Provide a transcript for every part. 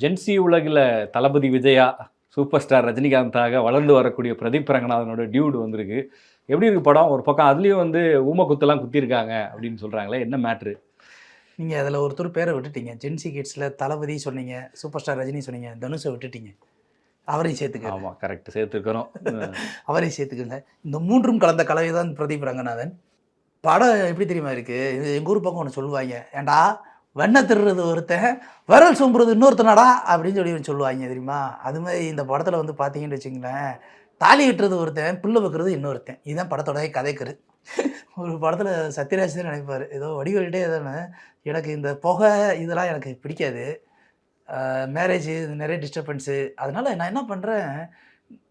Gen Z உலகில் Thalapathy Vijaya super star ரஜினிகாந்தாக வளர்ந்து வரக்கூடிய பிரதீப் ரங்கநாதனோட டியூட் வந்திருக்கு. எப்படி இருக்கு படம்? ஒரு பக்கம் அதுலேயும் வந்து ஊம குத்தெல்லாம் குத்திருக்காங்க அப்படின்னு சொல்கிறாங்களே என்ன மேட்ரு நீங்கள் அதில் ஒருத்தர் பேரை விட்டுட்டீங்க. ஜென்சி கிட்ஸில் தளபதி சொன்னீங்க சூப்பர் ஸ்டார் ரஜினி சொன்னீங்க தனுஷை விட்டுட்டீங்க. அவரையும் சேர்த்துக்க ஆமாம் கரெக்ட் சேர்த்துருக்கிறோம் அவரையும் சேர்த்துக்கோங்க. இந்த மூன்றும் கலந்த கலவை தான் பிரதீப் ரங்கநாதன். படம் எப்படி தெரியுமா இருக்கு? இது எங்கள் ஊர் பக்கம் ஒன்று சொல்லுவாங்க. ஏன்டா வெண்ணை திருடுறது ஒருத்தன் விரல் சும்புறது இன்னொருத்தனடா அப்படின்னு சொல்லி சொல்லுவாங்க தெரியுமா? அது மாதிரி இந்த படத்தில் வந்து பார்த்தீங்கன்னு வச்சுங்களேன் தாலி கட்டுறது ஒருத்தன் புல்லு வைக்கிறது இன்னொருத்தன். இதுதான் படத்தோட கதைக்கரு. ஒரு படத்தில் சத்யராஜ் தான் நினைப்பார் ஏதோ வடிவெளிட்டே எதானு எனக்கு இந்த புகை இதெல்லாம் எனக்கு பிடிக்காது. மேரேஜ் நிறைய டிஸ்டர்பன்ஸு அதனால் நான் என்ன பண்ணுறேன்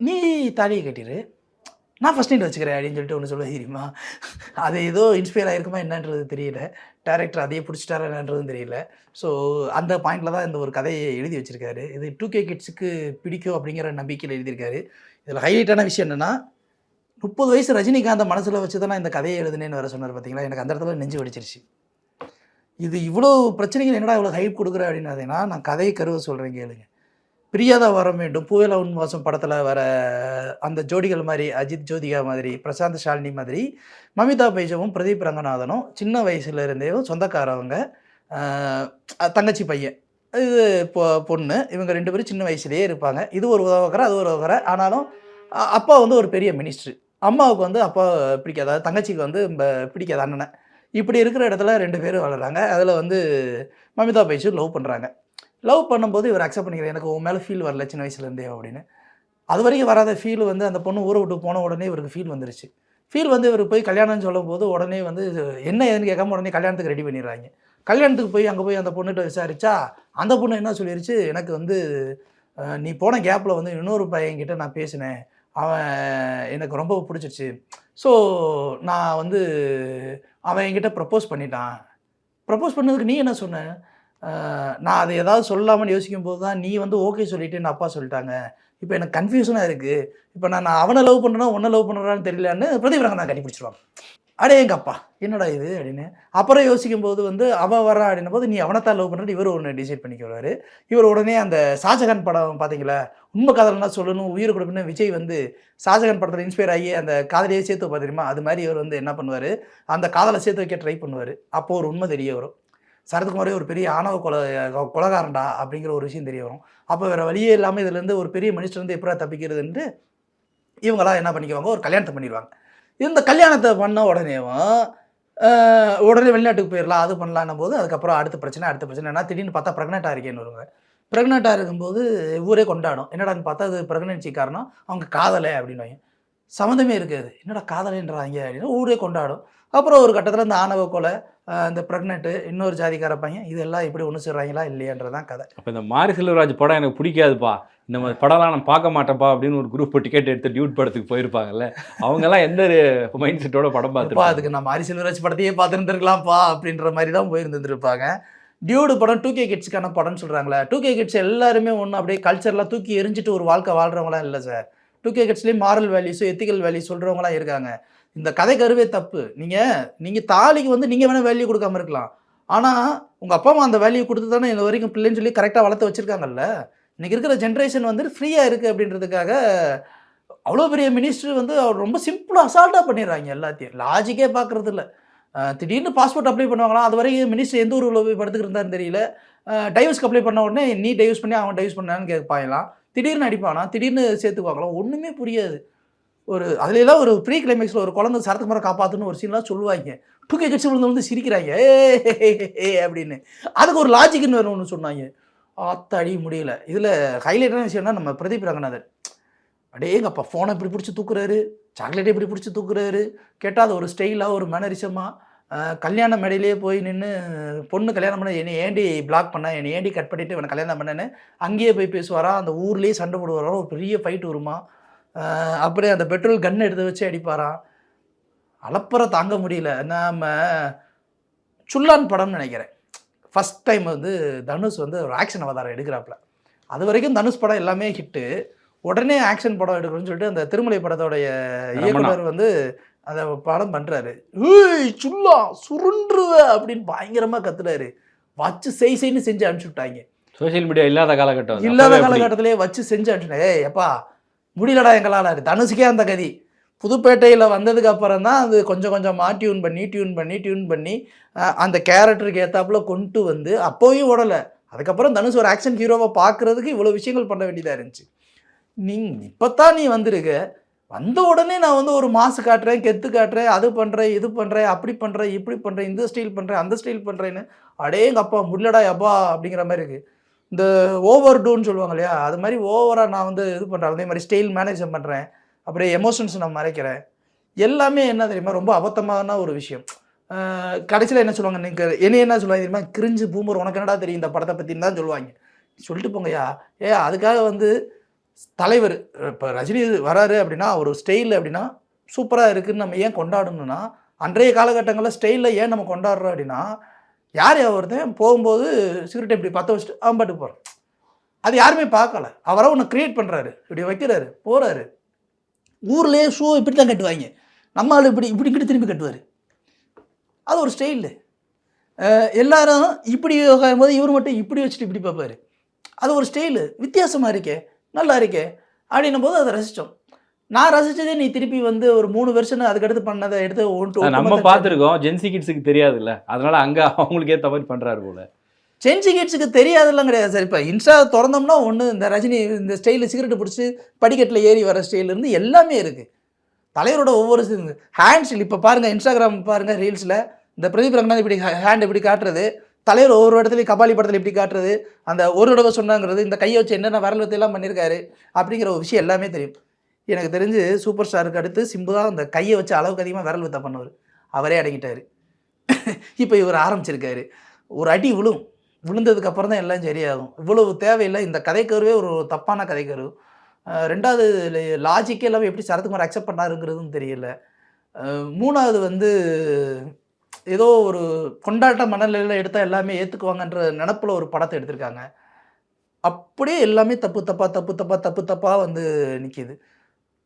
நீ தாலியை கட்டிடு நான் ஃபஸ்ட் நைட் வச்சுக்கிறேன் அப்படின்னு சொல்லிட்டு ஒன்று சொல்ல தெரியுமா? அது ஏதோ இன்ஸ்பயர் ஆகிருக்குமா என்னன்றது தெரியல. டேரக்டர் அதையே பிடிச்சிட்டாரா என்னன்றதும் தெரியல. ஸோ அந்த பாயிண்டில் தான் இந்த ஒரு கதையை எழுதி வச்சுருக்காரு. இது டூ கே கிட்ஸுக்கு பிடிக்கும் அப்படிங்கிற நம்பிக்கையில் எழுதியிருக்காரு. இதில் ஹைலைட்டான விஷயம் என்னென்னா முப்பது வயசு ரஜினிகாந்த் மனசில் வச்சு தான் நான் இந்த கதையை எழுதுனேன்னு வேறு சொன்னார் பார்த்தீங்களா எனக்கு அந்த இடத்துல நெஞ்சு வெடிச்சிருச்சு. இது இவ்வளோ பிரச்சனைகள் என்னடா இவ்வளோ ஹைப் கொடுக்குற அப்படின்னாதேனா நான் கதையை கருவை சொல்கிறேன் கேளுங்க. பிரியாதா வர வேண்டும். புயல உன்வாசம் படத்தில் வர அந்த ஜோடிகள் மாதிரி அஜித் ஜோதிகா மாதிரி பிரசாந்த் ஷாலினி மாதிரி மமிதா பைஜவும் பிரதீப் ரங்கநாதனும் சின்ன வயசுலேருந்தே சொந்தக்காரவங்க. தங்கச்சி பையன். இது பொ பொண்ணு. இவங்க ரெண்டு பேரும் சின்ன வயசுலேயே இருப்பாங்க. இது ஒரு உதவக்கரை அது ஒரு உதவக்கரை ஆனாலும் அப்பா வந்து ஒரு பெரிய மினிஸ்ட்ரு அம்மாவுக்கு வந்து அப்பா பிடிக்காத. தங்கச்சிக்கு வந்து பிடிக்காத அண்ணனை. இப்படி இருக்கிற இடத்துல ரெண்டு பேரும் வளர்றாங்க. அதில் வந்து மமிதா பைஜு லவ் பண்ணுறாங்க லவ் பண்ணும்போது இவர் அக்செப்ட் பண்ணிக்கிறார். எனக்கு உன் மேலே ஃபீல் வரல சின்ன வயசுலேருந்தே அப்படின்னு. அது வரைக்கும் வராத ஃபீல் வந்து அந்த பொண்ணு ஊரை விட்டு போன உடனே இவருக்கு ஃபீல் வந்துருச்சு. ஃபீல் வந்து இவர் போய் கல்யாணம்னு சொல்லும் போது உடனே வந்து என்ன ஏதுன்னு கேட்காம உடனே கல்யாணத்துக்கு ரெடி பண்ணிடுறாங்க. கல்யாணத்துக்கு போய் அங்கே போய் அந்த பொண்ணுகிட்ட விசாரிச்சா அந்த பொண்ணு என்ன சொல்லிருச்சு? எனக்கு வந்து நீ போன கேப்பில் வந்து இன்னொரு பையன்கிட்ட நான் பேசினேன். அவன் எனக்கு ரொம்ப பிடிச்சிருச்சு. ஸோ நான் வந்து அவன் என்கிட்ட ப்ரப்போஸ் பண்ணிட்டான். ப்ரப்போஸ் பண்ணதுக்கு நீ என்ன சொன்ன? நான் அதை ஏதாவது சொல்லாமல் யோசிக்கும் போது தான் நீ வந்து ஓகே சொல்லிட்டு என் அப்பா சொல்லிட்டாங்க. இப்போ எனக்கு கன்ஃபியூஷனாக இருக்குது இப்போ நான் நான் அவனை லவ் பண்ணுறேன் உன்னை லவ் பண்ணுறான்னு தெரியலன்னு பிரதீபரங்க நான் கண்டுபிடிச்சிருவாங்க. அடே எங்கள் அப்பா என்னடா இது அப்படின்னு. அப்புறம் யோசிக்கும் போது வந்து அவன் வரான் அப்படின்னும் போது நீ அவனைத்தான் லவ் பண்ணுறது இவர் ஒன்று டிசைட் பண்ணிக்கிறாரு இவர் உடனே அந்த ஷாஜகான் படம் பார்த்தீங்களா உண்மை காதல்னா சொல்லணும் உயிர் கொடுப்புன்னு விஜய் வந்து ஷாஜகான் படத்தில் இன்ஸ்பயர் ஆகி அந்த காதலையே சேர்த்து வைப்பா தெரியுமா? அது மாதிரி இவர் வந்து என்ன பண்ணுவார்? அந்த காதலை சேர்த்து வைக்க ட்ரை பண்ணுவார். அப்போது ஒரு உண்மை தெரிய வரும். சரத்குமாரே ஒரு பெரிய ஆணவ கொலை கொலகாரண்டா அப்படிங்கிற ஒரு விஷயம் தெரிய வரும். அப்போ வேறு வழியே இல்லாமல் இதுலேருந்து ஒரு பெரிய மனுஷன் வந்து எப்படா தப்பிக்கிறதுன்ட்டு இவங்களாம் என்ன பண்ணிக்குவாங்க? ஒரு கல்யாணத்தை பண்ணிடுவாங்க. இந்த கல்யாணத்தை பண்ண உடனேவும் உடனே வெளிநாட்டுக்கு போயிடலாம் அது பண்ணலான்னும் போது அதுக்கப்புறம் அடுத்த பிரச்சனை அடுத்த பிரச்சனை. என்ன திடீர்னு பார்த்தா ப்ரெக்னெண்ட்டாக இருக்கேன்னு வருவாங்க. ப்ரெக்னெண்ட்டாக இருக்கும்போது ஊரே கொண்டாடும். என்னடான்னு பார்த்தா அது ப்ரெக்னென்சி காரணம் அவங்க காதலை அப்படின்னு சம்மந்தமே இருக்காது. என்னடா காதலைன்றாங்க அப்படின்னு ஊரே கொண்டாடும். அப்புறம் ஒரு கட்டத்தில் இந்த ஆணவ கொலை இந்த ப்ரெக்னென்ட்டு இன்னொரு ஜாதிக்கார பையன் இதெல்லாம் எப்படி ஒன்று சேர்றாங்களா இல்லையான்றதான் கதை. அப்போ இந்த மாரி செல்வராஜ் படம் எனக்கு பிடிக்காதுப்பா. இந்த மாதிரி படம்லாம் நான் பார்க்க மாட்டேன்ப்பா அப்படின்னு ஒரு குரூப் டிக்கெட் எடுத்து டியூட் படத்துக்கு போயிருப்பாங்கல்ல அவங்கெல்லாம் எந்த மைண்ட் செட்டோட படம் அப்பா பார்த்துருப்பாங்க? அதுக்கு நான் மாரி செல்வராஜ் படத்தையே பார்த்துருந்துருக்கலாம்ப்பா அப்படின்ற மாதிரி தான் போயிருந்துருப்பாங்க டியூடு படம் டூ கே கிட்ஸ்க்கான படம்னு சொல்கிறாங்களே டூ கே கிட்ஸ் எல்லாருமே ஒன்று அப்படியே கல்ச்சர்லாம் தூக்கி எரிஞ்சிட்டு ஒரு வாழ்க்கை வாழ்கிறவங்களாம் இல்லை சார் டூ கே கிட்ஸ்லேயும் மாரல் வேல்யூஸு எத்திக்கல் வேல்யூஸ் சொல்கிறவங்களாம் இருக்காங்க. இந்த கதை கருவே தப்பு. நீங்கள் நீங்கள் தாலிக்கு வந்து நீங்கள் வேணால் வேல்யூ கொடுக்காம இருக்கலாம். ஆனால் உங்கள் அப்பா அம்மா அந்த வேல்யூ கொடுத்து தானே இந்த வரைக்கும் பிள்ளைன்னு சொல்லி கரெக்டாக வளர்த்து வச்சுருக்காங்கல்ல? இன்றைக்கி இருக்கிற ஜென்ரேஷன் வந்து ஃப்ரீயாக இருக்குது அப்படின்றதுக்காக அவ்வளோ பெரிய மினிஸ்டர் வந்து அவர் ரொம்ப சிம்பிளாக அசால்ட்டாக பண்ணிடுறாங்க எல்லாத்தையும். லாஜிக்கே பார்க்குறது இல்லை திடீர்னு பாஸ்போர்ட் அப்ளை பண்ணுவாங்களாம் அது வரைக்கும் மினிஸ்டர் எந்த ஊரில் போய் படுத்துக்கிட்டு தெரியல. டைவர்ஸ்க்கு அப்ளை பண்ண உடனே நீ டைவர்ஸ் பண்ணி அவன் டைவர்ஸ் பண்ணான்னு கேட்பாயலாம் திடீர்னு அடிப்பானா? திடீர்னு சேர்த்துக்குவாங்களாம்? ஒன்றுமே புரியாது. ஒரு அதுலாம் ஒரு ப்ரீ கிளைமேக்ஸில் ஒரு குழந்தை மரம் காப்பாற்றுன்னு ஒரு சீன்லாம் சொல்லுவாங்க டூ கே விழுந்து வந்து சிரிக்கிறாங்க ஏ ஏ அப்படின்னு. அதுக்கு ஒரு லாஜிக்னு வேணும் ஒன்று சொன்னாங்க ஆத்தாடி முடியல. இதில் ஹைலைட்டான விஷயம்னா நம்ம பிரதீப் ரங்கநாதன் அடேங்கப்பா ஃபோனை இப்படி பிடிச்சி தூக்குறாரு. சாக்லேட்டை இப்படி பிடிச்சி தூக்குறாரு. கேட்டால் அது ஒரு ஸ்டைலாக ஒரு மேனரிசமாக கல்யாண மேடையிலேயே போய் நின்று பொண்ணு கல்யாணம் பண்ண என்னை ஏண்டி பிளாக் பண்ண என்னை ஏண்டி கட் பண்ணிவிட்டு இவனை கல்யாணம் பண்ணேன்னு அங்கேயே போய் பேசுவாரா? அந்த ஊர்லேயே சண்டை போடுவாரா? ஒரு பெரிய ஃபைட் வருமா? அப்படியே அந்த பெட்ரோல் கன் எடுத்து வச்சு அடிப்பாராம். அலப்பற தாங்க முடியல. நாம சுல்லான் படம்னு நினைக்கிறேன். ஃபஸ்ட் டைம் வந்து தனுஷ் வந்து ஒரு ஆக்ஷன் அவதாரம் எடுக்கிறாப்புல. அது வரைக்கும் தனுஷ் படம் எல்லாமே ஹிட்டு உடனே ஆக்ஷன் படம் எடுக்கணும்னு சொல்லிட்டு அந்த திருமலை படத்தோடைய இயக்குனர் வந்து அந்த படம் பண்ணுறாரு ஏய் சுல்லா சுருண்டுருவ அப்படின்னு பயங்கரமாக கத்துறாரு. வச்சு செய் செய்ன்னு செஞ்சு அனுப்பிச்சு விட்டாங்க. சோஷியல் மீடியா இல்லாத காலகட்டம். இல்லாத. காலகட்டத்திலே வச்சு செஞ்சாச்சுனே ஏய் எப்பா முடியலடா எங்களால். தனுஷுக்கே அந்த கதி. புதுப்பேட்டையில் வந்ததுக்கு அப்புறம் தான் அது கொஞ்சம் கொஞ்சமாக டியூன் பண்ணி டியூன் பண்ணி டியூன் பண்ணி அந்த கேரக்டருக்கு ஏற்றாப்புல கொண்டு வந்து அப்போயும் ஓடலை. அதுக்கப்புறம் தனுஷ் ஒரு ஆக்ஷன் ஹீரோவை பார்க்குறதுக்கு இவ்வளோ விஷயங்கள் பண்ண வேண்டியதாக இருந்துச்சு. நீ இப்போ தான் நீ வந்திருக்க. வந்த உடனே நான் வந்து ஒரு மாசு காட்டுறேன் கெத்து காட்டுறேன் அது பண்ணுறேன் இது பண்ணுறேன் அப்படி பண்ணுறேன் இப்படி பண்ணுறேன் இந்த ஸ்டைல் பண்ணுறேன் அந்த ஸ்டைல் பண்ணுறேன்னு அடேங்க அப்பா முடியலடா அப்பா அப்படிங்கிற மாதிரி இருக்குது இந்த ஓவர் டூன்னு சொல்லுவாங்க இல்லையா அது மாதிரி ஓவராக நான் வந்து இது பண்ணுறேன் அதே மாதிரி ஸ்டைல் மேனேஜ் பண்ணுறேன் அப்படியே எமோஷன்ஸ் நான் மறைக்கிறேன். எல்லாமே என்ன தெரியுமா? ரொம்ப அபத்தமான ஒரு விஷயம். கடைசியில் என்ன சொல்லுவாங்க? நீங்கள் என்ன என்ன சொல்லுவாங்க தெரியுமா? கிரிஞ்சு பூமர் உனக்கு என்னடா தெரியும் இந்த படத்தை பற்றின்னு தான் சொல்லுவாங்க. சொல்லிட்டு போங்கய்யா. ஏ அதுக்காக வந்து தலைவர் இப்போ ரஜினி வராரு அப்படின்னா ஒரு ஸ்டைல் அப்படின்னா சூப்பராக இருக்குதுன்னு நம்ம ஏன் கொண்டாடணும்னா அன்றைய காலகட்டங்களில் ஸ்டைலில் ஏன் நம்ம கொண்டாடுறோம் அப்படின்னா யார் ஒருத்தன் போகும்போது சிகரெட் இப்படி பற்ற வச்சுட்டு அவன் பாட்டு போகிறான் அது யாருமே பார்க்கல. அவராக ஒன்று க்ரியேட் பண்ணுறாரு இப்படி வைக்கிறாரு போகிறாரு ஊர்லேயே ஷூ இப்படி தான் கட்டுவாங்க. நம்ம ஆள் இப்படி இப்படி இப்படி திரும்பி கட்டுவார். அது ஒரு ஸ்டைலு எல்லாரும் இப்படி போது இவர் மட்டும் இப்படி வச்சுட்டு இப்படி பார்ப்பார். அது ஒரு ஸ்டைலு வித்தியாசமாக இருக்கே நல்லா இருக்கே அப்படின்னும் போது அதை ரசித்தோம் நான் ரசித்ததே நீ திருப்பி வந்து ஒரு மூணு வருஷம் அதுக்கடுத்து பண்ணதை எடுத்து ஒன்று நம்ம பார்த்துருக்கோம். ஜென்சி கிட்ஸுக்கு தெரியாதுல்ல. அதனால அங்க அவங்களுக்கு மாதிரி பண்றாரு போல. சென்சி கிட்ஸுக்கு தெரியாதெல்லாம் கிடையாது சார். இப்போ இன்ஸ்டா திறந்தோம்னா ஒன்று இந்த ரஜினி இந்த ஸ்டைலில் சிகரெட் பிடிச்சி படிக்கட்டில் ஏறி வர ஸ்டைல் இருந்து எல்லாமே இருக்குது தலைவரோட ஒவ்வொரு ஹேண்ட்ஸில் இப்போ பாருங்கள் இன்ஸ்டாகிராம் பாருங்கள் ரீல்ஸில் இந்த பிரதீப் ரங்கநாத் இப்படி ஹேண்ட் இப்படி காட்டுறது தலைவர் ஒவ்வொரு இடத்துலையும் கபாலி படத்தில் இப்படி காட்டுறது அந்த ஒரு தடவை சொன்னாங்கிறது இந்த கையை வச்சு என்னென்ன விரல் வைத்து எல்லாம் பண்ணியிருக்காரு அப்படிங்கிற ஒரு விஷயம் எல்லாமே தெரியும். எனக்கு தெரிஞ்சு சூப்பர் ஸ்டாருக்கு அடுத்து சிம்பு தான் அந்த கையை வச்சு அளவுக்கு அதிகமாக விரல் வித்த பண்ணுவார். அவரே அடங்கிட்டார். இப்போ இவர் ஆரம்பிச்சிருக்காரு. ஒரு அடி விழும். விழுந்ததுக்கு அப்புறம் தான் எல்லாம் சரியாகும். இவ்வளவு தேவையில்லை. இந்த கதைக்கருவே ஒரு தப்பான கதைக்கரு. ரெண்டாவது லாஜிக்கே எல்லாம் எப்படி சரத்குமார் அக்செப்ட் பண்ணாருங்கிறதும் தெரியல. மூணாவது வந்து ஏதோ ஒரு கொண்டாட்ட மனநிலையில் எடுத்தால் எல்லாமே ஏற்றுக்குவாங்கன்ற நினப்பில் ஒரு படத்தை எடுத்திருக்காங்க. அப்படியே எல்லாமே தப்பு தப்பாக தப்பு தப்பாக தப்பு தப்பாக வந்து நிற்கிது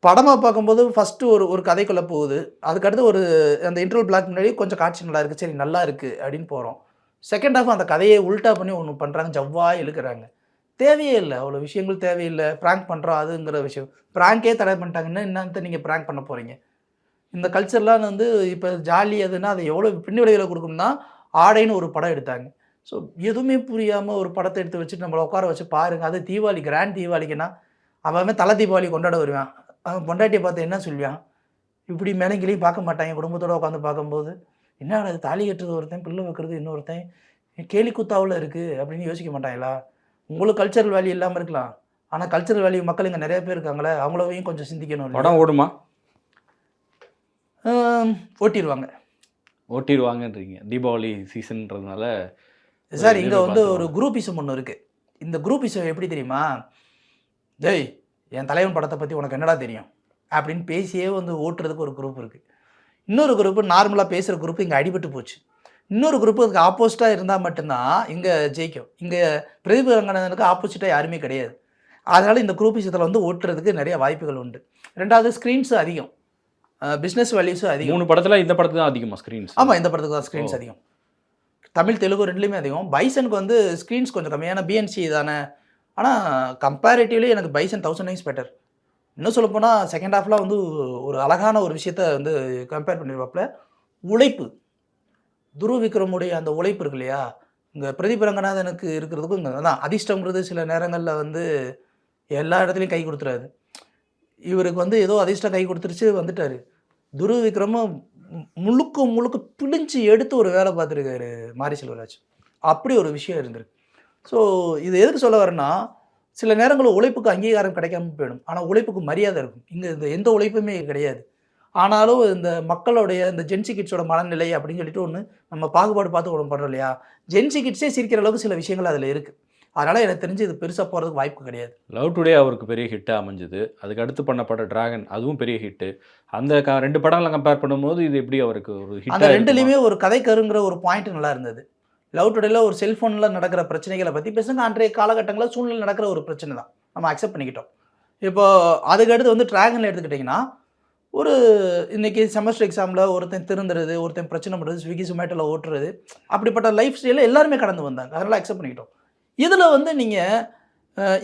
படமாக பார்க்கும்போது ஃபஸ்ட்டு ஒரு ஒரு கதைக்குள்ளே போகுது. அதுக்கடுத்து ஒரு அந்த இன்டர்வல் பிளாக் முன்னாடி கொஞ்சம் காட்சி நல்லா இருக்குது சரி நல்லா இருக்குது அப்படின்னு போகிறோம் செகண்ட் ஹாஃப் அந்த கதையை உல்ட்டா பண்ணி ஒன்று பண்ணுறாங்க ஜவ்வாக இழுக்கிறாங்க. தேவையே இல்லை. அவ்வளோ விஷயங்கள் தேவையில்லை. ப்ராங்க் பண்ணுறோம் அதுங்கிற விஷயம். ப்ராங்கே தடை பண்ணிட்டாங்கன்னா என்னಅಂತ நீங்கள் ப்ராங்க் பண்ண போகிறீங்க இந்த கல்ச்சர்லாம் வந்து இப்போ ஜாலி அதுன்னா அதை எவ்வளோ பின்விளைவில் கொடுக்கும்னா ஆடைன்னு ஒரு படம் எடுத்தாங்க. ஸோ எதுவுமே புரியாமல் ஒரு படத்தை எடுத்து வச்சுட்டு நம்மளை உட்கார வச்சு பாருங்கள் அது தீபாவளி கிராண்ட் தீபாவளிக்குன்னா அவன் தலை தீபாவளி கொண்டாட வருவான். அவன் பொண்டாட்டியை பார்த்து என்ன சொல்லுவான்? இப்படி மேலங்கிலையும் பார்க்க மாட்டாங்க குடும்பத்தோட உட்காந்து பார்க்கும்போது என்ன அது தாலி கட்டுறது ஒருத்தன் பிள்ளை வைக்கிறது இன்னொருத்தன் கேலி கூத்தாவில் இருக்குது அப்படின்னு யோசிக்க மாட்டாங்களா உங்களுக்கு கல்ச்சரல் வேல்யூ இல்லாமல் இருக்கலாம். ஆனால் கல்ச்சரல் வேல்யூ மக்கள் இங்கே நிறைய பேர் இருக்காங்களே அவங்களவையும் கொஞ்சம் சிந்திக்கணும்? படம் ஓடுமா? ஓட்டிடுவாங்க ஓட்டிடுவாங்கன்றீங்க தீபாவளி சீசன்றதுனால சார் இங்கே வந்து ஒரு பார்த்துருவோம். குரூப்பிசம் ஒன்று இருக்குது இந்த குரூப்பிசம் எப்படி தெரியுமா? டேய் என் தலைவன் படத்தை பற்றி உனக்கு என்னடா தெரியும்? அப்படின்னு பேசியே வந்து ஓட்டுறதுக்கு ஒரு குரூப் இருக்குது இன்னொரு குரூப்பு நார்மலாக பேசுகிற குரூப் இங்கே அடிபட்டு போச்சு. இன்னொரு குரூப்பு அதுக்கு ஆப்போசிட்டாக இருந்தால் மட்டும்தான் இங்கே ஜெயிக்கும். இங்கே பிரதீப் ரங்கநாதனுக்கு ஆப்போசிட்டாக யாருமே கிடையாது. அதனால் இந்த குரூப்பிசத்தில் வந்து ஓட்டுறதுக்கு நிறைய வாய்ப்புகள் உண்டு. ரெண்டாவது ஸ்க்ரீன்ஸ் அதிகம். பிஸ்னஸ் வேல்யூஸும் அதிகம். மூணு படத்துல இந்த படத்துக்கு தான் அதிகமா ஸ்க்ரீன்ஸ் ஆமாம் இந்த படத்துக்கு தான் ஸ்க்ரீன்ஸ். அதிகம். தமிழ் தெலுங்கு ரெண்டுலேயுமே அதிகம். பைசனுக்கு வந்து ஸ்க்ரீன்ஸ் கொஞ்சம் கம்மியான பிஎன்சி தானே. ஆனால் கம்பேரிட்டிவ்லி எனக்கு பைசன் தௌசண்ட் டைம்ஸ் பெட்டர் இன்னும் சொல்லப்போனால் செகண்ட் ஹாஃபில் வந்து ஒரு அழகான ஒரு விஷயத்த வந்து கம்பேர் பண்ணியிருப்பாப்பில் உழைப்பு. துரு விக்ரமுடைய அந்த உழைப்பு இருக்கு இல்லையா? இங்கே பிரதீப் ரங்கநாதனுக்கு இருக்கிறதுக்கும் இங்கே தான் அதிர்ஷ்டங்கிறது சில நேரங்களில் வந்து எல்லா இடத்துலையும் கை கொடுத்துறாரு. இவருக்கு வந்து ஏதோ அதிர்ஷ்டம் கை கொடுத்துருச்சு வந்துட்டார். துருவ விக்ரமும் முழுக்க முழுக்க பிழிஞ்சு எடுத்து ஒரு வேலை பார்த்துருக்காரு மாரி செல்வராஜ். அப்படி ஒரு விஷயம் இருந்திருக்கு. ஸோ இது எதுக்கு சொல்ல வரேன்னா சில நேரங்களில் உழைப்புக்கு அங்கீகாரம் கிடைக்காம போயிடும். ஆனால் உழைப்புக்கு மரியாதை இருக்கும். இங்கே இந்த எந்த உழைப்புமே கிடையாது. ஆனாலும் இந்த மக்களுடைய இந்த ஜென்சி கிட்ஸோட மனநிலை அப்படின்னு சொல்லிட்டு ஒன்று நம்ம பாகுபாடு பார்த்து ஒன்று பண்ணுறோம் இல்லையா? ஜென்சி கிட்ஸே சிரிக்கிற அளவுக்கு சில விஷயங்கள் அதில் இருக்குது அதனால் எனக்கு தெரிஞ்சு இது பெருசாக போகிறதுக்கு வாய்ப்பு கிடையாது. லவ் டுடே அவருக்கு பெரிய ஹிட்டாக அமைஞ்சது. அதுக்கு அடுத்து பண்ணப்பட்ட டிராகன் அதுவும் பெரிய ஹிட்டு அந்த ரெண்டு படங்களை கம்பேர் பண்ணும்போது இது எப்படி அவருக்கு ஒரு அந்த ரெண்டுலேயுமே ஒரு கதை கருங்கிற ஒரு பாயிண்ட் நல்லா இருந்தது. லவ் டுடேல ஒரு செல்ஃபோனில் நடக்கிற பிரச்சனைகளை பற்றி பேசுங்க. அன்றைய காலகட்டங்களில் சூழ்நிலை நடக்கிற ஒரு பிரச்சனை தான் நம்ம அக்செப்ட் பண்ணிக்கிட்டோம். இப்போது அதுக்கடுத்து வந்து ட்ராகனில் எடுத்துக்கிட்டிங்கன்னா ஒரு இன்றைக்கி செமஸ்டர் எக்ஸாமில் ஒருத்தன் திருந்துறது ஒருத்தன் பிரச்சனை பண்ணுறது ஸ்விக்கி சுமேட்டோவில் ஓட்டுறது அப்படிப்பட்ட லைஃப் ஸ்டைலில் எல்லாருமே கடந்து வந்தாங்க. அதனால் அக்செப்ட் பண்ணிக்கிட்டோம். இதில் வந்து நீங்கள்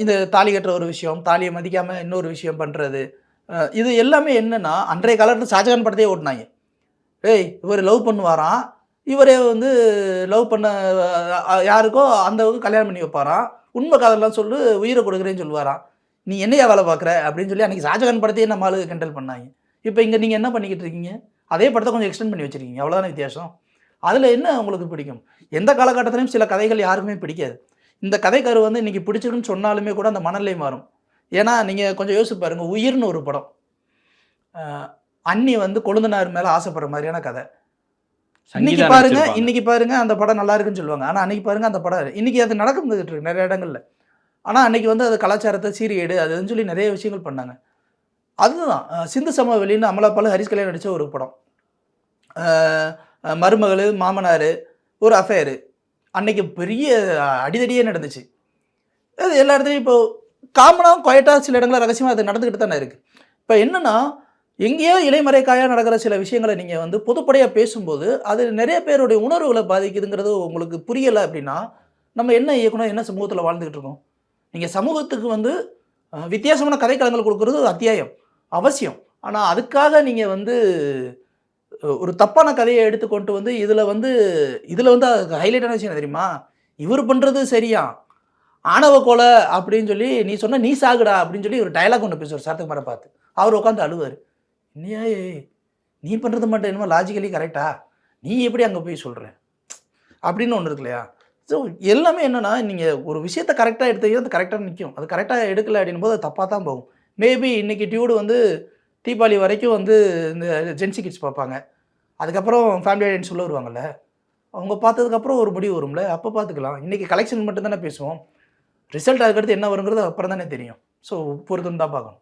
இந்த தாலி கட்டுற ஒரு விஷயம் தாலியை மதிக்காமல் இன்னொரு விஷயம் பண்ணுறது இது எல்லாமே என்னென்னா அன்றைய காலத்தில் ஷாஜகான் படத்தையே ஓட்டினாங்க. ஏய் இவர் லவ் பண்ணுவாராம். இவரே வந்து லவ் பண்ண யாருக்கோ அந்தவுக்கு கல்யாணம் பண்ணி வைப்பாராம். உண்மை காதலாம் சொல்லி உயிரை கொடுக்குறேன்னு சொல்லுவாராம். நீ என்னையா வேலை பார்க்குற? அப்படின்னு சொல்லி அன்றைக்கி ஷாஜகான் படத்தையே நம்ம ஆளு கிண்டல் பண்ணாங்க. இப்போ இங்கே நீங்கள் என்ன பண்ணிக்கிட்டு இருக்கீங்க? அதே படத்தை கொஞ்சம் எக்ஸ்டெண்ட் பண்ணி வச்சிருக்கீங்க. அவ்வளோதான வித்தியாசம்? அதில் என்ன உங்களுக்கு பிடிக்கும்? எந்த காலகட்டத்திலையும் சில கதைகள் யாருக்குமே பிடிக்காது. இந்த கதைக்கரு வந்து இன்னைக்கு பிடிச்சிருக்குன்னு சொன்னாலுமே கூட அந்த மனநிலை மாறும். ஏன்னா நீங்கள் கொஞ்சம் யோசிச்சு பாருங்கள் உயிர்னு ஒரு படம். அன்னி அண்ணி வந்து கொழுந்தனார் மேலே ஆசைப்படுற மாதிரியான கதை. இன்னைக்கு பாருங்க. இன்னைக்கு பாருங்க அந்த படம் நல்லா இருக்குன்னு சொல்லுவாங்க. ஆனால் அன்னைக்கு பாருங்க அந்த படம் இன்னைக்கு அது நடந்துகிட்டு இருக்கு நிறைய இடங்கள்ல. ஆனால் அன்னைக்கு வந்து அது கலாச்சாரத்தை சீரியேடு அதுன்னு சொல்லி நிறைய விஷயங்கள் பண்ணாங்க. அதுதான் சிந்து சமவெளின்னு அமலாப்பால் ஹரிஸ் கல்யாணம் நடித்த ஒரு படம். மருமகள் மாமனார் ஒரு அஃபேரு அன்னைக்கு பெரிய அடிதடியே நடந்துச்சு. அது எல்லா இடத்துலையும் இப்போ காமனாக குவைட்டாக சில இடங்களில் ரகசியமாக அது நடந்துக்கிட்டு தானே இருக்குது இப்போ என்னன்னா எங்கேயோ இலைமறைக்காயாக நடக்கிற சில விஷயங்களை நீங்கள் வந்து பொதுப்படையாக பேசும்போது அது நிறைய பேருடைய உணர்வுகளை பாதிக்குதுங்கிறது உங்களுக்கு புரியலை அப்படின்னா நம்ம என்ன இயக்கணும் என்ன சமூகத்தில் வாழ்ந்துக்கிட்டு இருக்கோம்? நீங்கள் சமூகத்துக்கு வந்து வித்தியாசமான கதைக்களங்கள் கொடுக்கறது அத்தியாயம் அவசியம். ஆனால் அதுக்காக நீங்கள் வந்து ஒரு தப்பான கதையை எடுத்து கொண்டு வந்து இதில் வந்து இதில் வந்து ஹைலைட்டான விஷயம் தெரியுமா? இவர் பண்ணுறது சரியா? ஆணவ கொலை அப்படின்னு சொல்லி நீ சொன்ன நீ சாகுடா அப்படின்னு சொல்லி ஒரு டயலாக் ஒன்று பேசுவார் சரத்துக்குமாரை பார்த்து. அவர் உட்காந்து அழுவார். என்னையா ஏய், நீ பண்ணுறது மட்டும் என்னமோ லாஜிக்கலி கரெக்டா நீ எப்படி அங்கே போய் சொல்கிற அப்படின்னு ஒன்று இருக்கு இல்லையா? ஸோ எல்லாமே என்னென்னா நீங்கள் ஒரு விஷயத்தை கரெக்டாக எடுத்தீங்கன்னா அது கரெக்டாக நிற்கும் அது கரெக்டாக எடுக்கலை அப்படின்னும் போது அது தப்பாக தான் போகும். மேபி இன்னைக்கு டியூடு வந்து தீபாவளி வரைக்கும் வந்து இந்த ஜென்சி கிட்ஸ் பார்ப்பாங்க. அதுக்கப்புறம் ஃபேமிலி ஐடியன்ஸ் உள்ள வருவாங்கல்ல. அவங்க பார்த்ததுக்கப்புறம் ஒரு முடிவு வரும்ல. அப்போ பார்த்துக்கலாம். இன்றைக்கி கலெக்ஷன் மட்டும் தானே பேசுவோம். ரிசல்ட் அதுக்கடுத்து என்ன வருங்கிறது அப்புறம் தானே தெரியும். ஸோ பொறுத்துன்னு தான் பார்க்கணும்.